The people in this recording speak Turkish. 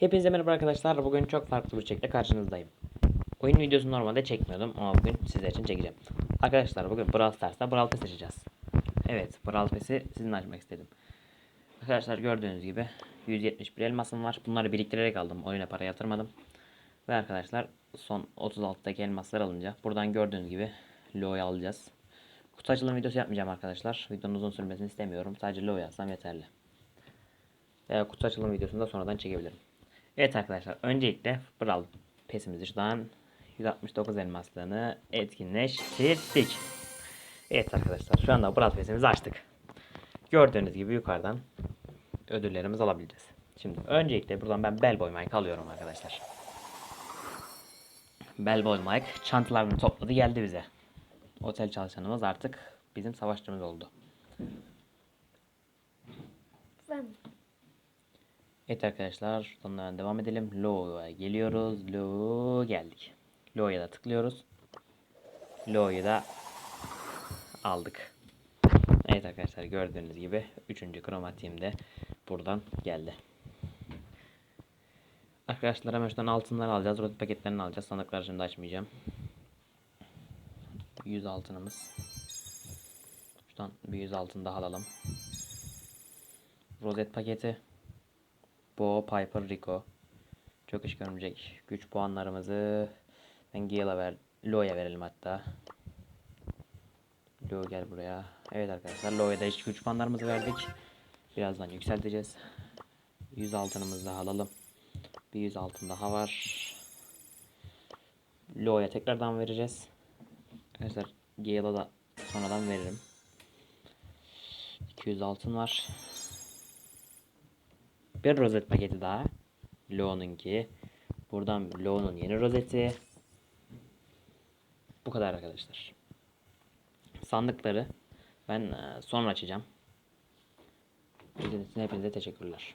Hepinize merhaba arkadaşlar. Bugün çok farklı bir şekilde karşınızdayım. Oyun videosunu normalde çekmiyordum ama bugün sizler için çekeceğim. Arkadaşlar bugün Brawl Stars'ta Brawl Pass açacağız. Evet Brawl Pass'i sizinle açmak istedim. Arkadaşlar gördüğünüz gibi 171 elmasım var. Bunları biriktirerek aldım. Oyuna para yatırmadım. Ve arkadaşlar son 36'daki elmaslar alınca buradan gördüğünüz gibi Lo'yu alacağız. Kutu açılım videosu yapmayacağım arkadaşlar. Videonun uzun sürmesini istemiyorum. Sadece Lo yazsam yeterli. Veya kutu açılım videosunu da sonradan çekebilirim. Evet arkadaşlar öncelikle Brawl pesimizi şuradan 169 elmaslığını etkinleştirdik. Evet arkadaşlar şu anda Brawl pesimizi açtık. Gördüğünüz gibi yukarıdan ödüllerimizi alabileceğiz. Şimdi öncelikle buradan ben Bellboy Mike alıyorum arkadaşlar. Bellboy Mike çantalarını topladı geldi bize. Otel çalışanımız artık bizim savaşçımız oldu. Ben Evet arkadaşlar sonradan devam edelim. Lo'ya geliyoruz. Lo geldik. Lo'ya da tıklıyoruz. Lo'yu da aldık. Evet arkadaşlar gördüğünüz gibi 3. kromatiğim de buradan geldi. Arkadaşlar hemen şuradan altınları alacağız. Rot paketlerini alacağız. Sandıkları şimdi açmayacağım. 100 altınımız. Şuradan bir 100 altın daha alalım. Rozet paketi. Bo, Piper, Rico. Çok iş görmeyecek. Güç puanlarımızı ben Gale'a ver, Lo'ya verelim hatta. Lo gel buraya. Evet arkadaşlar Lo'ya da hiç güç puanlarımızı verdik. Birazdan yükselteceğiz. 100 altınımızı daha alalım. Bir 100 altın daha var. Lo'ya tekrardan vereceğiz. Arkadaşlar Gale'a da sonradan veririm. 200 altın var. Bir rozet paketi daha. Lo'nunki. Buradan Lo'nun yeni rozeti. Bu kadar arkadaşlar. Sandıkları ben e, sonra açacağım. Hepinize teşekkürler.